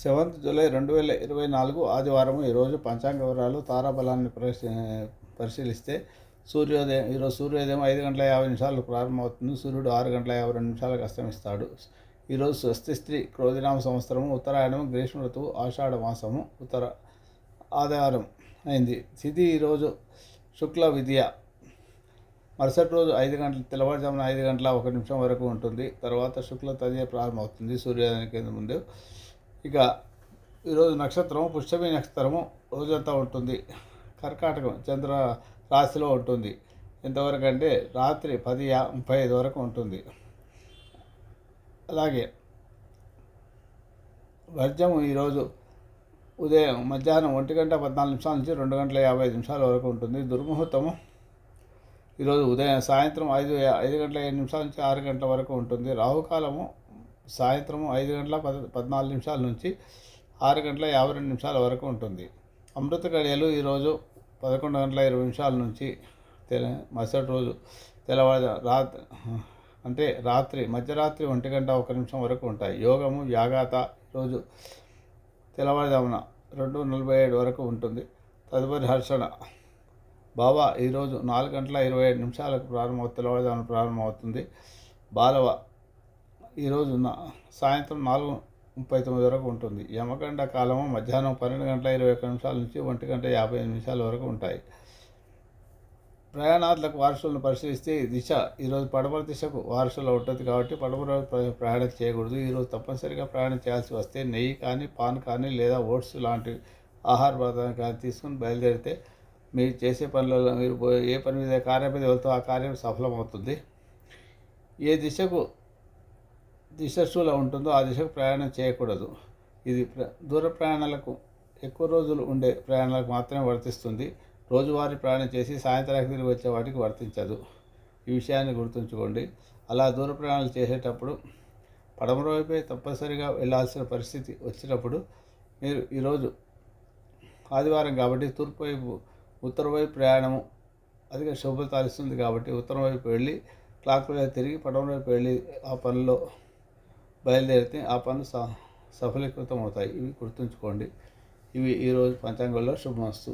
Seventh July రెండు వేల ఇరవై నాలుగు ఆదివారం ఈరోజు పంచాంగ వివరాలు తారాబలాన్ని పరిశీ పరిశీలిస్తే సూర్యోదయం ఈరోజు సూర్యోదయం ఐదు గంటల యాభై నిమిషాలు ప్రారంభమవుతుంది. సూర్యుడు ఆరు గంటల యాభై రెండు నిమిషాలకు అస్తమిస్తాడు. ఈరోజు స్వస్తి స్త్రీ క్రోధినామ సంవత్సరము ఉత్తరాయణం గ్రీష్మ ఋతువు ఆషాఢ మాసము ఉత్తర ఆదివారం అయింది. తిథి ఈరోజు శుక్ల విద్య. మరుసటి రోజు ఐదు గంటల తెల్లవారుజామున ఐదు గంటల ఒక నిమిషం వరకు ఉంటుంది. తర్వాత శుక్ల తదియ ప్రారంభమవుతుంది. సూర్యోదయానికి ముందు ఇక ఈరోజు నక్షత్రం పుష్యమి నక్షత్రము రోజంతా ఉంటుంది. కర్కాటకం చంద్ర రాశిలో ఉంటుంది. ఎంతవరకు అంటే రాత్రి పది యా ముప్పై ఐదు వరకు ఉంటుంది. అలాగే వర్జము ఈరోజు ఉదయం మధ్యాహ్నం ఒంటి గంట పద్నాలుగు నిమిషాల నుంచి రెండు గంటల యాభై ఐదు నిమిషాల వరకు ఉంటుంది. దుర్ముహూర్తము ఈరోజు ఉదయం సాయంత్రం ఐదు ఐదు గంటల ఏడు నిమిషాల నుంచి ఆరు గంటల వరకు ఉంటుంది. రాహుకాలము సాయంత్రం ఐదు గంటల పద పద్నాలుగు నిమిషాల నుంచి ఆరు గంటల యాభై రెండు నిమిషాల వరకు ఉంటుంది. అమృత గడియలు ఈరోజు పదకొండు గంటల ఇరవై నిమిషాల నుంచి తెల మరుసటి రోజు తెల్లవారు రాత్రి అంటే రాత్రి మధ్యరాత్రి ఒంటి గంట ఒక నిమిషం వరకు ఉంటాయి. యోగము యాగాత రోజు తెల్లవారుజామున రెండు నలభై ఏడు వరకు ఉంటుంది. తదుపరి హర్షణ. బాబా ఈరోజు నాలుగు గంటల ఇరవై ఏడు నిమిషాలకు ప్రారంభం తెల్లవారుజామున ప్రారంభమవుతుంది. బాలవ ఈరోజు నా సాయంత్రం నాలుగు ముప్పై తొమ్మిది వరకు ఉంటుంది. యమగండ కాలము మధ్యాహ్నం పన్నెండు గంటల ఇరవై ఒక్క నిమిషాల నుంచి ఒంటి గంట యాభై నిమిషాల వరకు ఉంటాయి. ప్రయాణాలకు వారసులను పరిశీలిస్తే దిశ ఈరోజు పడమర దిశకు వారసులు ఉంటుంది కాబట్టి పడమర ప్రయాణం చేయకూడదు. ఈరోజు తప్పనిసరిగా ప్రయాణం చేయాల్సి వస్తే నెయ్యి కానీ పాన్ కానీ లేదా ఓట్స్ లాంటి ఆహార పదార్థాలు కానీ తీసుకుని బయలుదేరితే మీరు చేసే పనులలో మీరు ఏ పని మీద కార్యం మీద వెళ్తూ ఆ కార్యం సఫలమవుతుంది. ఏ దిశకు దిశశూల ఉంటుందో ఆ దిశకు ప్రయాణం చేయకూడదు. ఇది ప్ర దూర ప్రయాణాలకు ఎక్కువ రోజులు ఉండే ప్రయాణాలకు మాత్రమే వర్తిస్తుంది. రోజువారీ ప్రయాణం చేసి సాయంత్రానికి తిరిగి వచ్చే వాటికి వర్తించదు. ఈ విషయాన్ని గుర్తుంచుకోండి. అలా దూర ప్రయాణాలు చేసేటప్పుడు పడమర వైపే తప్పనిసరిగా వెళ్ళాల్సిన పరిస్థితి వచ్చినప్పుడు మీరు ఈరోజు ఆదివారం కాబట్టి తూర్పు వైపు ఉత్తర వైపు ప్రయాణము అధిక శుభ్రత ఇస్తుంది కాబట్టి ఉత్తరం వైపు వెళ్ళి క్లాక్ తిరిగి పడమర వైపు వెళ్ళి ఆ పనిలో బయలుదేరితే ఆ పనులు స సఫలీకృతం అవుతాయి ఇవి గుర్తుంచుకోండి. ఇవి ఈరోజు పంచాంగంలో శుభమస్తు.